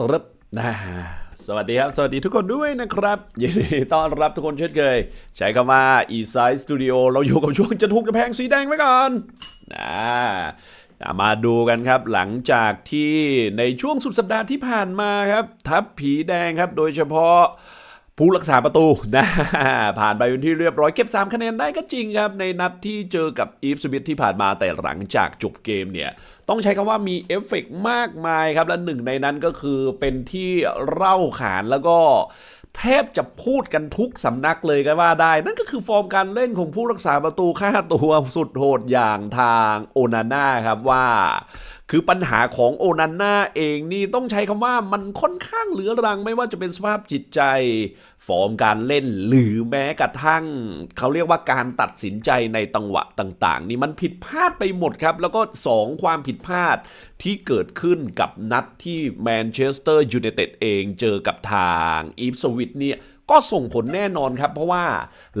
ตรึบนะสวัสดีครับ สวัสดีทุกคนด้วยนะครับยินดีต้อนรับทุกคนเช่นเคย ใช้คำว่า East Side Studio เราอยู่กับช่วงจะถูกจะแพงสีแดงไว้ก่อนนะมาดูกันครับหลังจากที่ในช่วงสุดสัปดาห์ที่ผ่านมาครับ ทัพผีแดงครับโดยเฉพาะ ผู้รักษาประตูนะผ่านไปเป็นที่เรียบร้อยเก็บ 3 คะแนนได้ก็จริงครับ ในนัดที่เจอกับอีฟสมิธที่ผ่านมาแต่หลังจากจบเกมเนี่ย ต้องใช้คำว่ามีเอฟเฟกต์มากมายครับ และหนึ่งในนั้นก็คือเป็นที่เล่าขานแล้วก็แทบจะพูดกันทุกสำนักเลยก็ว่าได้ นั่นก็คือฟอร์มการเล่นของผู้รักษาประตูค่าตัวสุดโหดอย่างทางโอนาน่าครับว่า คือปัญหาของโอนาน่าเองนี่ต้องใช้คำว่ามันค่อนข้างเหลือรังไม่ว่าจะเป็นสภาพจิตใจ ฟอร์มการเล่นหรือแม้กระทั่ง เขาเรียกว่าการตัดสินใจในตังหวะต่าง ๆ นี่มันผิดพลาดไปหมดครับ แล้วก็ 2 ความผิดพลาดที่เกิดขึ้นกับนัดที่แมนเชสเตอร์ยูไนเต็ดเองเจอกับทางอีฟสวิตเนี่ย ก็ส่งผลแน่นอนครับ เพราะว่า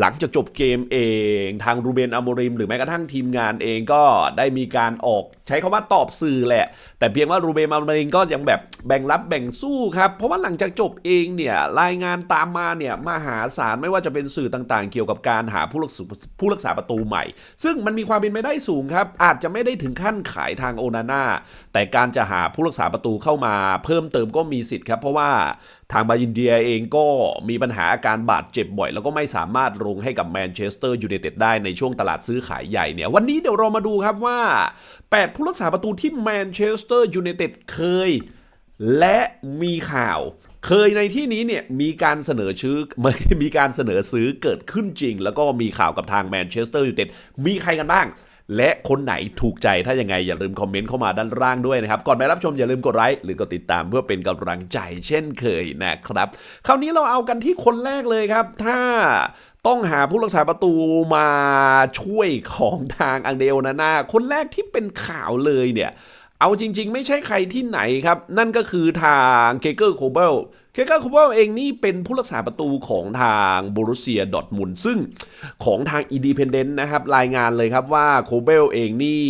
หลังจากจบเกมเองทางรูเบนอโมริม หรือแม้กระทั่งทีมงานเองก็ได้มีการออกใช้คำว่าตอบสื่อแหละ แต่เพียงว่ารูเบนอโมริมก็ยังแบบแบ่งรับแบ่งสู้ครับ เพราะว่าหลังจากจบเองเนี่ยรายงานตามมาเนี่ยมหาศาลไม่ว่าจะเป็นสื่อต่างๆ เกี่ยวกับการหาผู้รักษาผู้รักษาประตูใหม่ ซึ่งมันมีความเป็นไปได้สูงครับอาจจะไม่ได้ถึงขั้นขายทางโอนาน่าแต่การจะหาผู้รักษาประตูเข้ามา เพิ่มเติมก็มีสิทธิ์ครับเพราะว่าทางบายินเดียเองก็มีปัญหาหาอาการบาดเจ็บบ่อย แล้วก็ไม่สามารถลงให้กับแมนเชสเตอร์ยูไนเต็ดได้ในช่วงตลาดซื้อขายใหญ่เนี่ย วันนี้เดี๋ยวเรามาดูครับว่า 8 ผู้รักษาประตูที่แมนเชสเตอร์ยูไนเต็ดเคย และมีข่าว เคยในที่นี้เนี่ยมีการเสนอชื่อมีการเสนอซื้อเกิดขึ้นจริง แล้วก็มีข่าวกับทางแมนเชสเตอร์ยูไนเต็ดมีใครกันบ้าง และคนไหนถูกใจถ้ายังไงอย่าลืมคอมเมนต์เข้ามาด้านล่างด้วยนะครับ ก่อนไปรับชมอย่าลืมกดไลค์หรือกดติดตามเพื่อเป็นกำลังใจเช่นเคยนะครับ คราวนี้เราเอากันที่คนแรกเลยครับ ถ้าต้องหาผู้รักษาประตูมาช่วยของทางอังเดลนาน่าคนแรกที่เป็นข่าวเลยเนี่ย เอาจริง ๆ ไม่ใช่ใครที่ไหนครับ นั่นก็คือทางเกเกอร์โคเบลเกเกอร์โคเบลเองนี่เป็นผู้รักษาประตูของทางบรูเซียดอทมุนซึ่งของทางอีดีเพนเดนต์นะครับ รายงานเลยครับว่าโคเบลเองนี่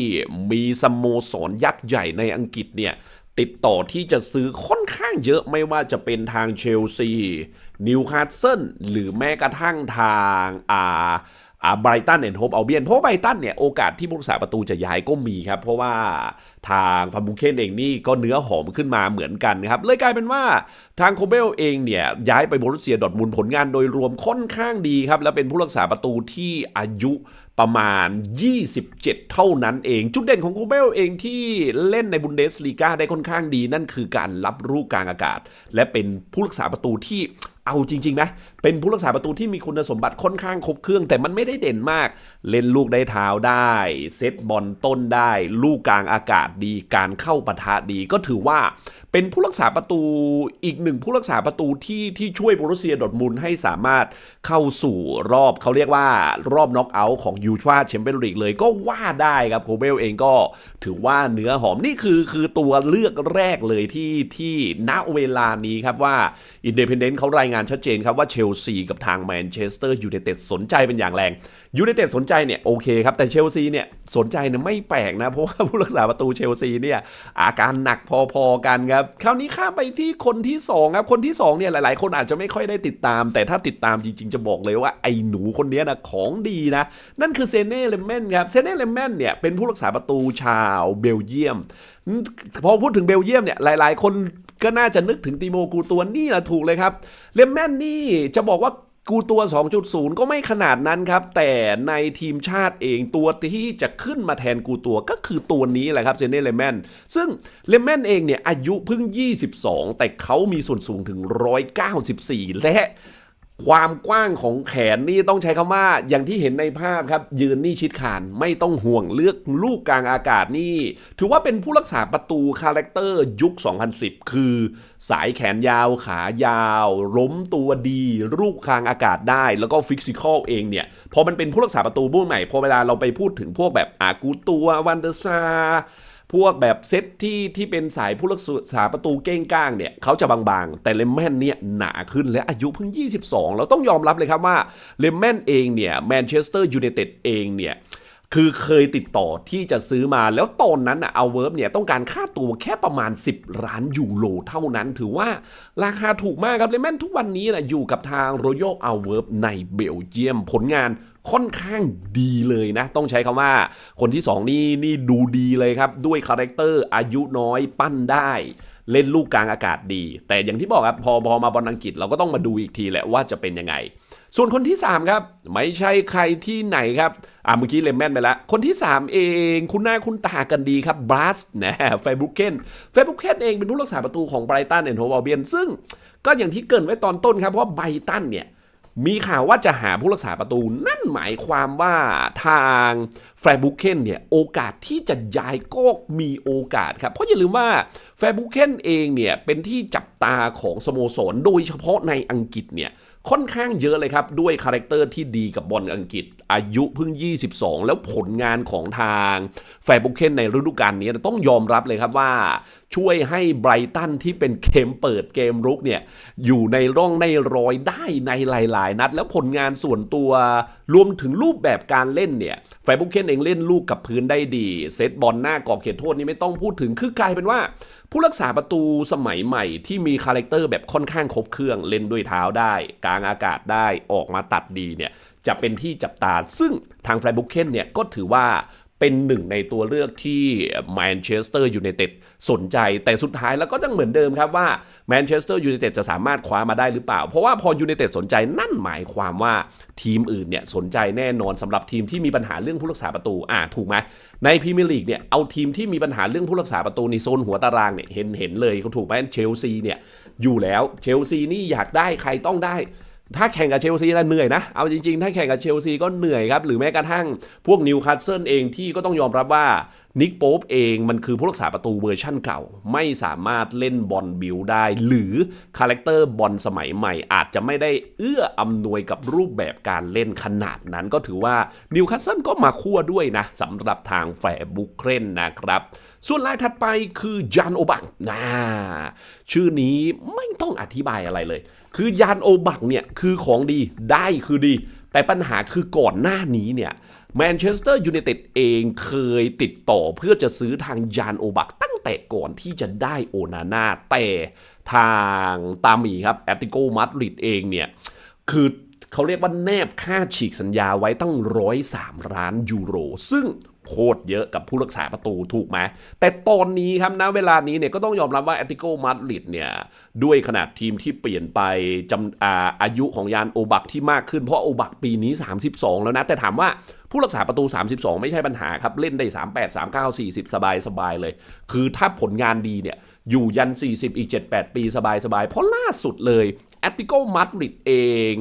มีสโมสรยักษ์ใหญ่ในอังกฤษเนี่ยติดต่อที่จะซื้อค่อนข้างเยอะไม่ว่าจะเป็นทางเชลซีนิวคาสเซิลหรือแม้กระทั่งทางอ่าอ่า ไบรตันเอนโฮปเอาเบียน เพราะไบรตันเนี่ย โอกาสที่ผู้รักษาประตูจะย้ายก็มีครับ เพราะว่าทางฟัมบุเคนเองนี่ก็เนื้อหอมขึ้นมาเหมือนกันครับ เลยกลายเป็นว่าทางโคเบลเองเนี่ย ย้ายไปบรูเซียดอร์ทมุนผลงานโดยรวมค่อนข้างดีครับ และเป็นผู้รักษาประตูที่อายุประมาณ 27 เท่านั้นเอง จุดเด่นของโคเบลเองที่เล่นในบุนเดสลีกาได้ค่อนข้างดี นั่นคือการรับลูกกลางอากาศ และเป็นผู้รักษาประตูที่ เอาจริงๆนะ เป็นผู้รักษาประตูที่มีคุณสมบัติค่อนข้างครบเครื่อง แต่มันไม่ได้เด่นมาก เล่นลูกได้เท้าได้ เซตบอลต้นได้ ลูกกลางอากาศดี การเข้าปะทะดี ก็ถือว่าเป็นผู้รักษาประตูอีกหนึ่งผู้รักษาประตูที่ที่ช่วยโบรุเซียดอทมุนให้สามารถเข้าสู่รอบเขาเรียกว่ารอบน็อกเอาท์ของยูฟ่าแชมเปี้ยนลีกเลยก็ว่าได้ครับโคเบลเองก็ถือว่าเนื้อหอมนี่คือคือตัวเลือกแรกเลยที่ที่ณเวลานี้ครับว่าอินเดพนเดนต์เขารายงานชัดเจนครับว่าเชลซีกับทางแมนเชสเตอร์ยูไนเต็ดสนใจเป็นอย่างแรงยูไนเต็ดสนใจเนี่ยโอเคครับ แต่เชลซีเนี่ยสนใจเนี่ยไม่แปลกนะ เพราะว่าผู้รักษาประตูเชลซีเนี่ยอาการหนักพอๆกันครับ คราวนี้ข้ามไปที่คนที่2ครับคนที่2เนี่ยหลายๆ คนอาจจะไม่ค่อยได้ติดตาม แต่ถ้าติดตามจริง ๆ จะบอกเลยว่าไอ้หนูคนนี้นะของดีนะ นั่นคือเซเน่เลมเมนครับเซเน่เลมเมนเนี่ยเป็นผู้รักษาประตูชาวเบลเยียมพอพูดถึงเบลเยียมเนี่ยหลาย ๆ คน ก็น่าจะนึกถึงติโมกูตัวนี่แหละถูกเลยครับเลมแมนนี่จะบอกว่ากูตัว 2.0 ก็ไม่ขนาดนั้นครับ แต่ในทีมชาติเองตัวที่จะขึ้นมาแทนกูตัวก็คือตัวนี้แหละครับเซเน่เลมแมนซึ่งเลมแมนเองเนี่ยอายุเพิ่ง 22 แต่เขามีส่วนสูงถึง 194 และ ความกว้างของแขนนี่ต้องใช้คำว่าอย่างที่เห็นในภาพครับ ยืนนี่ชิดขานไม่ต้องห่วงเลือกลูกกลางอากาศนี่ ถือว่าเป็นผู้รักษาประตูคาแรคเตอร์ยุค 2010 คือ สายแขนยาวขายาว ล้มตัวดีลูกกลางอากาศได้ แล้วก็ฟิสิกอลเองเนี่ย พอมันเป็นผู้รักษาประตูบุ้งใหม่พอเวลาเราไปพูดถึงพวกแบบอากูตัววันเดอร์ซา พวกแบบเซตที่ที่เป็นสายผู้รักษาประตูเก้งก้างเนี่ยเขาจะบางๆ แต่เลมแมนเนี่ยหนาขึ้นและอายุเพิ่ง 22 เราต้องยอมรับเลยครับว่าเลมแมนเองเนี่ยแมนเชสเตอร์ยูไนเต็ดเองเนี่ยคือเคยติดต่อที่จะซื้อมาแล้วตอนนั้นอะเอาเวิร์บเนี่ยต้องการค่าตัวแค่ประมาณ 10 ล้านยูโรเท่านั้น ถือว่าราคาถูกมากครับเลแมนทุกวันนี้นะอยู่กับทาง Royal a l v e r b ในเบลเยียมผลงาน ค่อนข้างดีเลยนะ ต้องใช้คำว่า คนที่ 2 นี่นี่ดูดีเลยครับ ด้วยคาแรคเตอร์อายุน้อยปั้นได้เล่นลูกกลางอากาศดี แต่อย่างที่บอกครับพอพอมาบอลอังกฤษเราก็ต้องมาดูอีกทีแหละว่าจะเป็นยังไง ส่วนคนที่ 3 ครับ ไม่ใช่ใครที่ไหนครับ อ่าเมื่อกี้เลมแมนไปแล้ว คนที่ 3 เองคุณหน้าคุณตากันดีครับบรัสนะเฟบุกเคนเฟบุกเคนเองเป็นผู้รักษาประตูของไบรตันแอนด์โฮวาเบียนซึ่งก็อย่างที่เกรินไว้ตอนต้นครับเพราะไบรตันเนี่ย มีข่าวว่าจะหาผู้รักษาประตู นั่นหมายความว่าทางแฟร์บุคเคนเนี่ย โอกาสที่จะย้ายก็มีโอกาสครับ เพราะอย่าลืมว่าแฟร์บุกเคนเองเนี่ยเป็นที่จับตาของสโมสรโดยเฉพาะในอังกฤษเนี่ยค่อนข้างเยอะเลยครับ ด้วยคาแรคเตอร์ที่ดีกับบอลอังกฤษ อายุเพิ่ง 22 แล้วผลงานของทางแฟร์บุเคนในฤดูกาลนี้ต้องยอมรับเลยครับว่า ช่วยให้ไบรตันที่เป็นเกมเปิดเกมรุกเนี่ย อยู่ในร่องในรอยได้ในหลาย ๆ นัด แล้วผลงานส่วนตัวรวมถึงรูปแบบการเล่นเนี่ยแฟร์บุเคนเองเล่นลูกกับพื้นได้ดี เซตบอลหน้ากอบเขตโทษนี่ไม่ต้องพูดถึงคือกลายเป็นว่าผู้รักษาประตูสมัยใหม่ที่มีคาแรคเตอร์แบบค่อนข้างครบเครื่องเล่นด้วยเท้าได้ กลางอากาศได้ออกมาตัดดีเนี่ยจะเป็นที่จับตา ซึ่งทางแฟร์บุคเคนเนี่ยก็ถือว่า เป็นหนึ่งในตัวเลือกที่แมนเชสเตอร์ยูไนเต็ดสนใจ แต่สุดท้ายแล้วก็ยังเหมือนเดิมครับว่าแมนเชสเตอร์ยูไนเต็ดจะสามารถคว้ามาได้หรือเปล่า เพราะว่าพอยูไนเต็ดสนใจนั่นหมายความว่าทีมอื่นเนี่ยสนใจแน่นอนสำหรับทีมที่มีปัญหาเรื่องผู้รักษาประตูอ่าถูกไหมในพรีเมียร์ลีกเนี่ยเอาทีมที่มีปัญหาเรื่องผู้รักษาประตูในโซนหัวตารางเนี่ยเห็นเห็นเลยเขาถูกไหมเชลซีเนี่ยอยู่แล้วเชลซีนี่อยากได้ใครต้องได้ ถ้าแข่งกับเชลซีแล้วเหนื่อยนะ เอาจริงๆ ถ้าแข่งกับเชลซีก็เหนื่อยครับ หรือแม้กระทั่งพวกนิวคาสเซิลเองที่ก็ต้องยอมรับว่านิกโป๊ปเองมันคือผู้รักษาประตูเวอร์ชั่นเก่า ไม่สามารถเล่นบอลบิวได้ หรือคาแรคเตอร์บอลสมัยใหม่ อาจจะไม่ได้เอื้ออำนวยกับรูปแบบการเล่นขนาดนั้น ก็ถือว่านิวคาสเซิลก็มาคั่วด้วยนะสำหรับทางแฝบุเครนนะครับ ส่วนรายถัดไปคือจานโอบักนะชื่อนี้ไม่ต้องอธิบายอะไรเลย คือยานโอบักเนี่ยคือของดีได้คือดี แต่ปัญหาคือก่อนหน้านี้เนี่ยแมนเชสเตอร์ยูไนเต็ดเองเคยติดต่อเพื่อจะซื้อทางยานโอบักตั้งแต่ก่อนที่จะได้โอนาน่าแต่ทางตามีครับแอตติโกมาดริดเองเนี่ยคือเขาเรียกว่าแนบค่าฉีกสัญญาไว้ตั้งร้อยสามล้านยูโร ซึ่ง โคตรเยอะกับผู้รักษาประตูถูกไหมแต่ตอนนี้ครับนะเวลานี้เนี่ยก็ต้องยอมรับว่าแอตติโกมาดริดเนี่ยด้วยขนาดทีมที่เปลี่ยนไปจำอาอายุของยานโอบักที่มากขึ้นเพราะโอบักปีนี้ 32 แล้วนะ แต่ถามว่าผู้รักษาประตู 32 ไม่ใช่ปัญหาครับ เล่นได้ 38 39 40 สบายสบายเลย คือถ้าผลงานดีเนี่ยอยู่ยัน 40 อีก 7-8 ปีสบายสบายเพราะล่าสุดเลยแอตติโกมาดริดเอง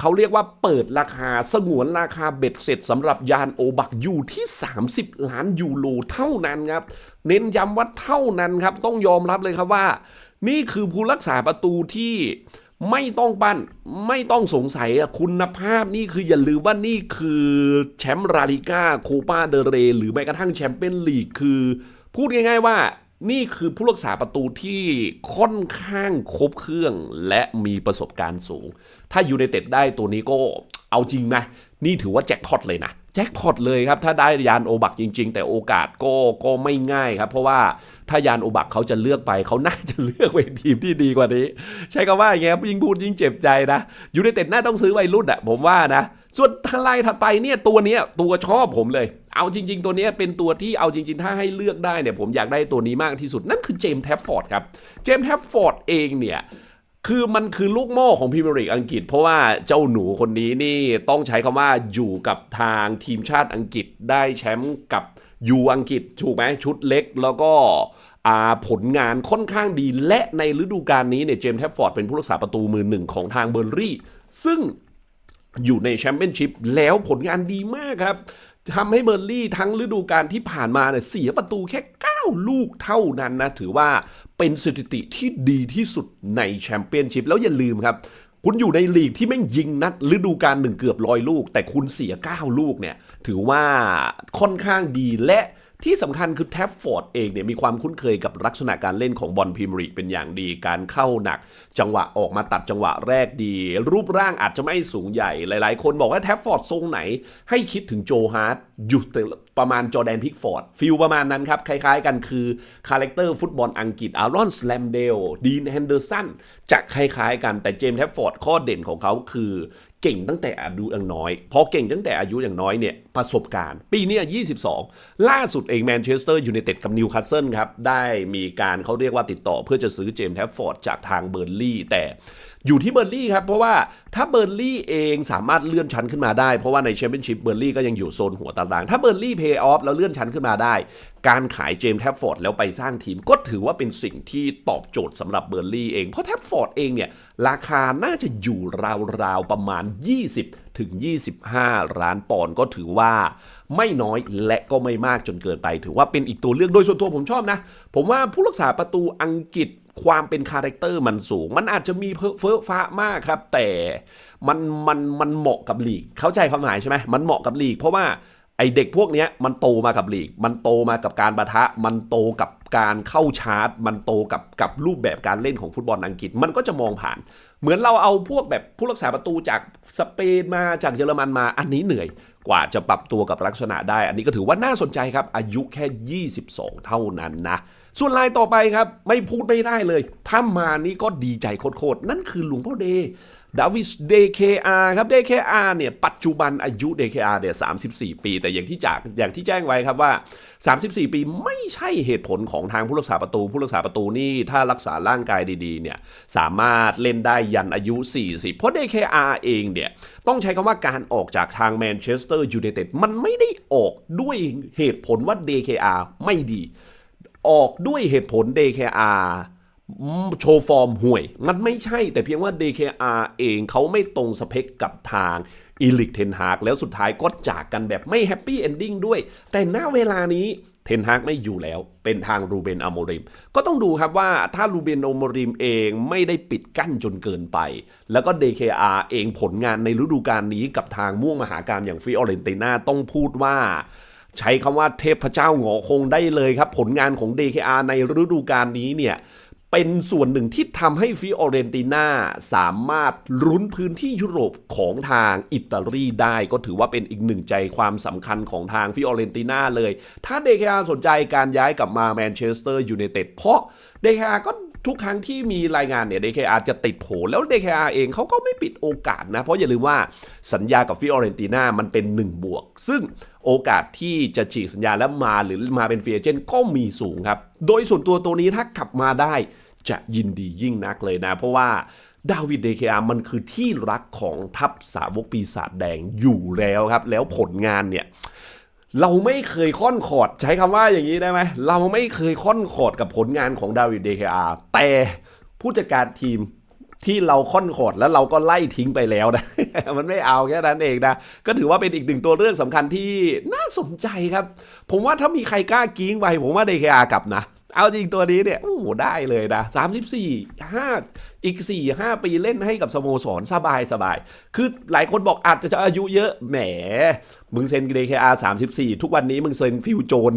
เขาเรียกว่าเปิดราคาสงวนราคาเบ็ดเสร็จสำหรับยานโอบักอยู่ที่ 30 ล้านยูโรเท่านั้นครับ เน้นย้ำว่าเท่านั้นครับ ต้องยอมรับเลยครับว่า นี่คือผู้รักษาประตูที่ไม่ต้องปั้นไม่ต้องสงสัยคุณภาพนี่คืออย่าลืมว่านี่คือแชมป์ราลิก้าโคปาเดเร หรือแม้กระทั่งแชมเปี้ยนลีกคือ พูดง่าย ๆว่า นี่คือผู้รักษาประตูที่ค่อนข้างครบเครื่องและมีประสบการณ์สูง ถ้ายูไนเต็ดได้ตัวนี้ก็เอาจริงนะ นี่ถือว่าแจ็คพอตเลยนะ แจ็คพอตเลยครับ ถ้าได้ยานโอบักจริง ๆ แต่โอกาสก็ก็ไม่ง่ายครับ เพราะว่าถ้ายานโอบักเขาจะเลือกไป เขาน่าจะเลือกไปทีมที่ดีกว่านี้ ใช้คำว่าอย่างเงี้ยยิ่งพูดยิ่งเจ็บใจนะยูไนเต็ดน่าต้องซื้อวัยรุ่นอะผมว่านะ ส่วนทลายถัดไปเนี่ยตัวเนี้ยตัวชอบผมเลย เอาจริง ๆ ตัวนี้เป็นตัวที่เอาจริง ๆ ถ้าให้เลือกได้เนี่ยผมอยากได้ตัวนี้มากที่สุด นั่นคือเจมส์แทฟฟอร์ดครับ เจมส์แทฟฟอร์ดเองเนี่ยคือมันคือลูกโม่ของพรีเมียร์ลีกอังกฤษ เพราะว่าเจ้าหนูคนนี้นี่ต้องใช้คำว่าอยู่กับทางทีมชาติอังกฤษได้แชมป์กับยูอังกฤษถูกไหมชุดเล็กแล้วก็ผลงานค่อนข้างดีและในฤดูกาลนี้เนี่ยเจมส์แทฟฟอร์ดเป็นผู้รักษาประตูมือหนึ่งของทางเบอร์รี่ ซึ่งอยู่ในแชมเปี้ยนชิพแล้วผลงานดีมากครับ ทำให้เบอร์ลี่ทั้งฤดูกาลที่ผ่านมาเนี่ยเสียประตูแค่ 9 ลูกเท่านั้นนะ ถือว่าเป็นสถิติที่ดีที่สุดในแชมเปี้ยนชิพแล้วอย่าลืมครับ คุณอยู่ในลีกที่แม่งยิงนัดฤดูกาลหนึ่งเกือบร้อยลูก แต่คุณเสีย 9 ลูกเนี่ย ถือว่าค่อนข้างดีและ ที่สำคัญคือแท็บฟอร์ดเองเนี่ยมีความคุ้นเคยกับลักษณะการเล่นของบอลพรีเมียร์ลีกเป็นอย่างดี การเข้าหนัก จังหวะออกมาตัดจังหวะแรกดี รูปร่างอาจจะไม่สูงใหญ่ หลาย ๆ คนบอกว่าแท็บฟอร์ดทรงไหน ให้คิดถึงโจฮาร์ดอยู่ประมาณจอแดนพิกฟอร์ดฟิลประมาณนั้นครับ คล้าย ๆ กันคือ คาแรคเตอร์ฟุตบอลอังกฤษอารอนสแลมเดลดีนแฮนเดอร์สันจะคล้าย ๆ กันแต่เจมส์แท็บฟอร์ดข้อเด่นของเขาคือ เก่งตั้งแต่อายุยังน้อย พอเก่งตั้งแต่อายุอย่างน้อยเนี่ยประสบการณ์ ปีนี้ย22 ล่าสุดเองแมนเชสเตอร์ยูไนเต็ดกับนิวคาสเซิลครับ ได้มีการเขาเรียกว่าติดต่อเพื่อจะซื้อเจมส์แทฟฟอร์ดจากทางเบอร์ลี่แต่ อยู่ที่เบอร์ลี่ครับ เพราะว่าถ้าเบอร์ลี่เองสามารถเลื่อนชั้นขึ้นมาได้ เพราะว่าในแชมเปี้ยนชิพเบอร์ลี่ก็ยังอยู่โซนหัวตาราง ถ้าเบอร์ลี่เพย์ออฟแล้วเลื่อนชั้นขึ้นมาได้ การขายเจมส์แทฟฟอร์ดแล้วไปสร้างทีมก็ถือว่าเป็นสิ่งที่ตอบโจทย์สำหรับเบอร์ลี่เอง เพราะแทฟฟอร์ดเองเนี่ยราคาน่าจะอยู่ราวๆประมาณ 20 ถึง 25 ล้านปอนด์ก็ถือว่าไม่น้อยและก็ไม่มากจนเกินไป ถือว่าเป็นอีกตัวเลือกโดยส่วนตัวผมชอบนะ ผมว่าผู้รักษาประตูอังกฤษ ความเป็นคาแรคเตอร์มันสูง มันอาจจะมีเพ้อเฟ้อฟ้ามากครับ แต่มันมันมันเหมาะกับลีก เข้าใจความหมายใช่ไหมมันเหมาะกับลีก เพราะว่าไอเด็กพวกนี้มันโตมากับลีก มันโตมากับการประทะ มันโตกับการเข้าชาร์จ มันโตกับกับรูปแบบการเล่นของฟุตบอลอังกฤษ มันก็จะมองผ่าน เหมือนเราเอาพวกแบบผู้รักษาประตูจากสเปนมาจากเยอรมันมา อันนี้เหนื่อยกว่าจะปรับตัวกับลักษณะได้ อันนี้ก็ถือว่าน่าสนใจครับ อายุแค่ 22 เท่านั้นนะ ส่วนลายต่อไปครับ ไม่พูดไม่ได้เลย ถ้ามานี่ก็ดีใจโคตรๆ นั่นคือหลวงพ่อเดดาวิสเดเคอาครับเดเคอาเนี่ย ปัจจุบันอายุเดเคอาเนี่ย34ปี แต่อย่างที่จากอย่างที่แจ้งไว้ครับว่า 34 ปีไม่ใช่เหตุผลของทางผู้รักษาประตู ผู้รักษาประตูนี่ถ้ารักษาร่างกายดีๆเนี่ยสามารถเล่นได้ยันอายุ 40 เพราะ DKR เองเนี่ย ต้องใช้คำว่าการออกจากทางแมนเชสเตอร์ยูไนเต็ดมันไม่ได้ออกด้วยเหตุผลว่า DKR ไม่ดี ออกด้วยเหตุผล DKR โชว์ฟอร์มห่วย มันไม่ใช่แต่เพียงว่า DKR เองเขาไม่ตรงสเปคกับทางอีลิกเทนฮากแล้วสุดท้ายก็จากกันแบบไม่แฮปปี้เอนดิ้งด้วย แต่ณเวลานี้เทนฮากไม่อยู่แล้ว เป็นทางรูเบนอโมริม ก็ต้องดูครับว่าถ้ารูเบนอโมริมเองไม่ได้ปิดกั้นจนเกินไป แล้วก็ DKR เองผลงานในฤดูกาลนี้กับทางม่วงมหาการอย่างฟิออเรนติน่าต้องพูดว่า ใช้คำว่าเทพเจ้าหงอคงได้เลยครับ ผลงานของ DKR ในฤดูกาลนี้เนี่ยเป็นส่วนหนึ่งที่ทำให้ฟิออเรนติน่าสามารถลุ้นพื้นที่ยุโรปของทางอิตาลีได้ ก็ถือว่าเป็นอีกหนึ่งใจความสำคัญของทางฟิออเรนติน่าเลย ถ้าเดคาสนใจการย้ายกลับมาแมนเชสเตอร์ยูไนเต็ดเพราะเดคาก็ ทุกครั้งที่มีรายงานเนี่ย DKR จะติดโผแล้ว DKR เองเขาก็ไม่ปิดโอกาสนะ เพราะอย่าลืมว่าสัญญากับฟิออเรนติน่ามันเป็น 1 บวก ซึ่งโอกาสที่จะฉีกสัญญาแล้วมาหรือมาเป็นฟรีเอเจนต์ก็มีสูงครับ โดยส่วนตัวตัวนี้ถ้ากลับมาได้จะยินดียิ่งนักเลยนะ เพราะว่าดาวิดเดคอามันคือที่รักของทัพสาวกปีศาจแดงอยู่แล้วครับ แล้วผลงานเนี่ย เราไม่เคยค่อนขอดใช้คำว่าอย่างนี้ได้ไหม เราไม่เคยค่อนขอดกับผลงานของดาวิดเดคอาแต่ผู้จัดการทีมที่เราค่อนขอดแล้วเราก็ไล่ทิ้งไปแล้วนะ มันไม่เอาแค่นั้นเองนะ ก็ถือว่าเป็นอีกหนึ่งตัวเรื่องสำคัญที่น่าสนใจครับ ผมว่าถ้ามีใครกล้ากิ้งไป ผมว่าเดคอากลับนะ เอาจริงตัวนี้เนี่ย โอ้โหได้เลยนะ 34 5 อีก 4 5 ปีเล่นให้กับสโมสรสบายสบาย คือหลายคนบอกอาจจะอายุเยอะ แหม มึงเซ็นเดคอา34ทุกวันนี้มึงเซ็นฟิวโจน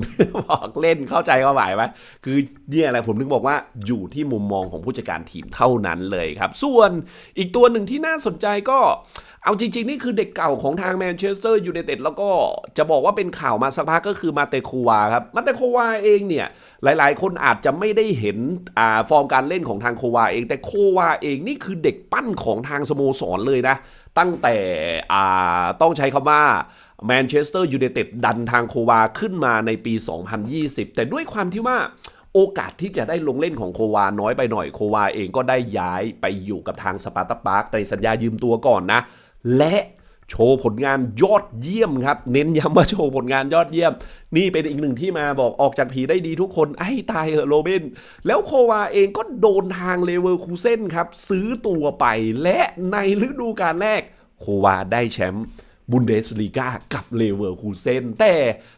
บอกเล่นเข้าใจเขาหมายไหมคือเนี่ยแหละผมถึงบอกว่าอยู่ที่มุมมองของผู้จัดการทีมเท่านั้นเลยครับ ส่วนอีกตัวหนึ่งที่น่าสนใจก็เอาจริง ๆ นี่คือเด็กเก่าของทางแมนเชสเตอร์ยูไนเต็ดแล้วก็จะบอกว่าเป็นข่าวมาสักพักก็คือมาเตโควาครับ มาเตโควาเองเนี่ย หลายๆ คนอาจจะไม่ได้เห็นอ่าฟอร์มการเล่นของทางโควาเองแต่โควาเองนี่คือเด็กปั้นของทางสโมสรเลยนะ ตั้งแต่ต้องใช้คำว่าแมนเชสเตอร์ยูไนเต็ดดันทางโควาขึ้นมาในปี 2020 แต่ด้วยความที่ว่าโอกาสที่จะได้ลงเล่นของโควาน้อยไปหน่อยโควาเองก็ได้ย้ายไปอยู่กับทางสปาร์ตาปาร์กในสัญญายืมตัวก่อนนะ และ โชว์ผลงานยอดเยี่ยมครับ เน้นย้ำว่าโชว์ผลงานยอดเยี่ยม นี่เป็นอีกหนึ่งที่มาบอกออกจากผีได้ดีทุกคน ไอ้ตายเหอะโรเบนแล้วโควาเองก็โดนทางเลเวอร์คูเซนครับ ซื้อตัวไปและในฤดูกาลแรก โควาได้แชมป์บุนเดสลีกากับเลเวอร์คูเซนแต่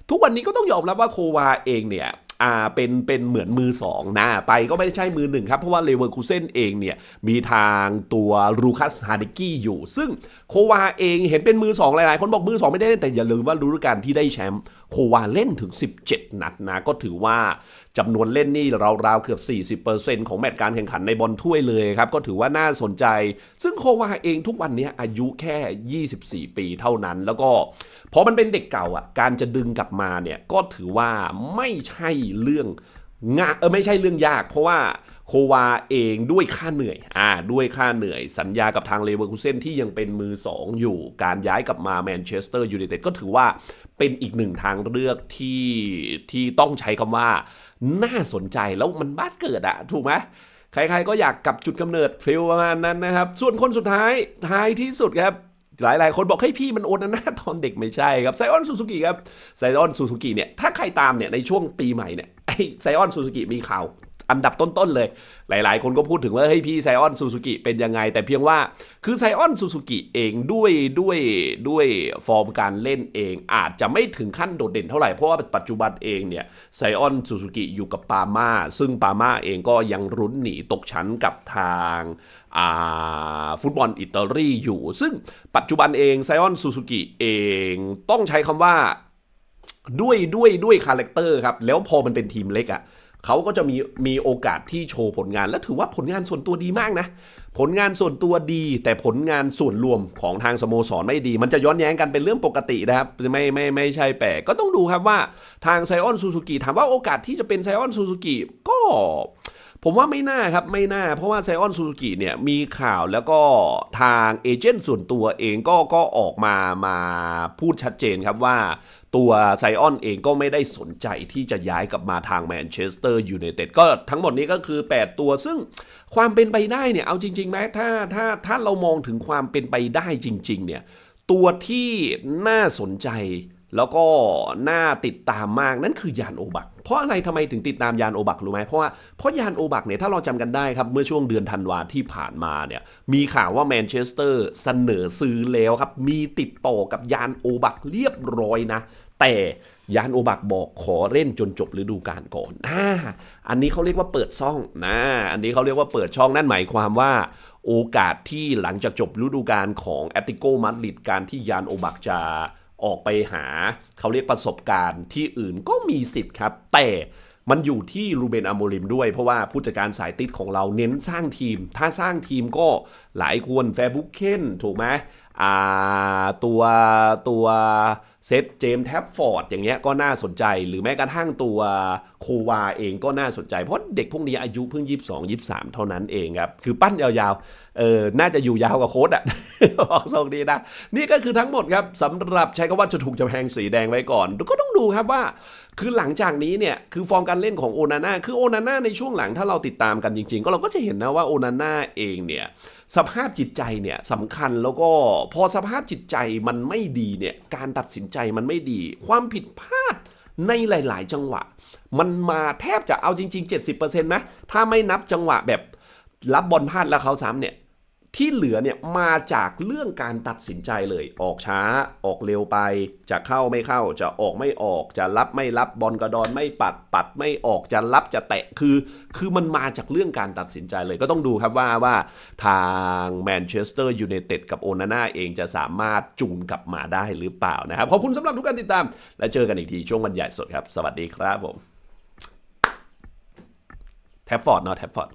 ทุกวันนี้ก็ต้องยอมรับว่าโควาเองเนี่ย อ่าเป็นเป็นเหมือนมือสองนะไปก็ไม่ได้ใช่มือหนึ่งครับ เพราะว่าเลเวอร์คูเซนเองเนี่ย มีทางตัวรูคัสฮาเดกี้อยู่ ซึ่งโควาเองเห็นเป็นมือสองหลายๆ คนบอกมือสองไม่ได้เล่นแต่อย่าลืมว่าฤดูกาลที่ได้แชมป์โควาเล่นถึง 17 นัดนะ ก็ถือว่าจำนวนเล่นนี่ราวๆเกือบ 40%ของแมตช์การแข่งขันในบอลถ้วยเลยครับ ก็ถือว่าน่าสนใจ ซึ่งโควาเองทุกวันนี้อายุแค่ 24 ปีเท่านั้น แล้วก็พอมันเป็นเด็กเก่าอะการจะดึงกลับมาเนี่ยก็ถือว่าไม่ใช่เรื่องงาเออไม่ใช่เรื่องยาก เพราะว่าโควาเองด้วยค่าเหนื่อยอ่าด้วยค่าเหนื่อย สัญญากับทางเลเวอร์คูเซนที่ยังเป็นมือ 2 อยู่การย้ายกลับมาแมนเชสเตอร์ยูไนเต็ดก็ถือว่าเป็นอีกหนึ่งทางเลือกที่ที่ต้องใช้คำว่า น่าสนใจแล้วมันบ้านเกิดอะถูกไหมใครๆก็อยากกลับจุดกำเนิดฟิลประมาณนั้นนะครับ ส่วนคนสุดท้ายท้ายที่สุดครับ หลายๆคนบอกให้ยพี่มันโอนหน้าตอนเด็กไม่ใช่ครับไซออนซูซูกิครับไซออนซูซูกิเนี่ยถ้าใครตามเนี่ยในช่วงปีใหม่เนี่ยไอไซออนซูซูกิมีข่าว อันดับต้นๆเลย หลายๆ คนก็พูดถึงว่าเฮ้ยพี่ไซออนซูซูกิเป็นยังไง แต่เพียงว่าคือไซออนซูซูกิเองด้วยด้วยด้วยฟอร์มการเล่นเองอาจจะไม่ถึงขั้นโดดเด่นเท่าไหร่ เพราะว่าปัจจุบันเองเนี่ยไซออนซูซูกิอยู่กับปาม่าซึ่งปาม่าเองก็ยังรุ้นหนีตกชั้นกับทางฟุตบอลอิตาลีอยู่ ซึ่งปัจจุบันเองไซออนซูซูกิเองต้องใช้คำว่าด้วยด้วยด้วยคาแรคเตอร์ครับ แล้วพอมันเป็นทีมเล็กอะ่ะ เขาก็จะมีมีโอกาสที่โชว์ผลงาน และถือว่าผลงานส่วนตัวดีมากนะ ผลงานส่วนตัวดี แต่ผลงานส่วนรวมของทางสโมสรไม่ดี มันจะย้อนแย้งกันเป็นเรื่องปกตินะครับ ไม่ไม่ไม่ใช่แปลกก็ต้องดูครับว่าทางไซออนซูซูกิถามว่าโอกาสที่จะเป็นไซออนซูซูกิก็ ผมว่าไม่น่าครับไม่น่า เพราะว่าไซออนซูซูกิเนี่ยมีข่าวแล้วก็ทางเอเจนต์ส่วนตัวเองก็ก็ออกมามาพูดชัดเจนครับว่าตัวไซออนเองก็ไม่ได้สนใจที่จะย้ายกลับมาทางแมนเชสเตอร์ยูไนเต็ดก็ทั้งหมดนี้ก็คือ 8 ตัวซึ่งความเป็นไปได้เนี่ย เอาจริงๆไหมถ้าถ้าถ้าเรามองถึงความเป็นไปได้จริง ๆ เนี่ย ตัวที่น่าสนใจ แล้วก็น่าติดตามมากนั่นคือยานโอบัก เพราะอะไรทำไมถึงติดตามยานโอบักรู้ไหมเพราะว่าเพราะยานโอบักเนี่ยถ้าเราจำกันได้ครับ เมื่อช่วงเดือนธันวาที่ผ่านมาเนี่ยมีข่าวว่าแมนเชสเตอร์เสนอซื้อแล้วครับ มีติดต่อกับยานโอบักเรียบร้อยนะ แต่ยานโอบักบอกขอเล่นจนจบฤดูกาลก่อนอ่าอันนี้เขาเรียกว่าเปิดช่องนะ อันนี้เขาเรียกว่าเปิดช่องนั่นหมายความว่าโอกาสที่หลังจากจบฤดูกาลของแอตติโกมาดริดการที่ยานโอบักจะ ออกไปหาเขาเรียกประสบการณ์ที่อื่นก็มีสิทธิ์ครับ แต่ มันอยู่ที่รูเบนอโมริมด้วย เพราะว่าผู้จัดการสายติดของเราเน้นสร้างทีม ถ้าสร้างทีมก็หลายคนแฟบุกเคนถูกไหมอ่าตัวตัวเซตเจมส์แท็บฟอร์ดอย่างเงี้ยก็น่าสนใจ หรือแม้กระทั่งตัวโควาเองก็น่าสนใจ เพราะเด็กพวกนี้อายุเพิ่ง 22 23 เท่านั้นเองครับ คือปั้นยาวๆเออน่าจะอยู่ยาวกว่าโค้ดอะบอกทรงดีนะ นี่ก็คือทั้งหมดครับสำหรับใช้คำว่าจะถูกจะแพงสีแดงไว้ก่อนก็ต้องดูครับว่า คือหลังจากนี้เนี่ยคือฟอร์มการเล่นของโอนาน่าคือโอนาน่าในช่วงหลังถ้าเราติดตามกันจริง ๆ ก็เราก็จะเห็นนะว่าโอนาน่าเองเนี่ยสภาพจิตใจเนี่ยสำคัญแล้วก็พอสภาพจิตใจมันไม่ดีเนี่ยการตัดสินใจมันไม่ดี ความผิดพลาดในหลาย ๆ จังหวะ มันมาแทบจะเอาจริง ๆ 70%นะถ้าไม่นับจังหวะแบบรับบอลพลาดแล้วเขาซ้ำเนี่ย ที่เหลือเนี่ยมาจากเรื่องการตัดสินใจเลย ออกช้าออกเร็วไป จะเข้าไม่เข้าจะออกไม่ออก จะรับไม่รับบอลกระดอนไม่ปัดปัดไม่ออกจะรับจะแตะคือ คือมันมาจากเรื่องการตัดสินใจเลยก็ต้องดูครับว่าว่าทางแมนเชสเตอร์ยูไนเต็ดกับโอนาน่าเองจะสามารถจูนกลับมาได้หรือเปล่านะครับ ขอบคุณสำหรับทุกการติดตาม และเจอกันอีกทีช่วงวันใหญ่สดครับ สวัสดีครับผมแท็บฟอร์ดเนาะแท็บฟอร์ด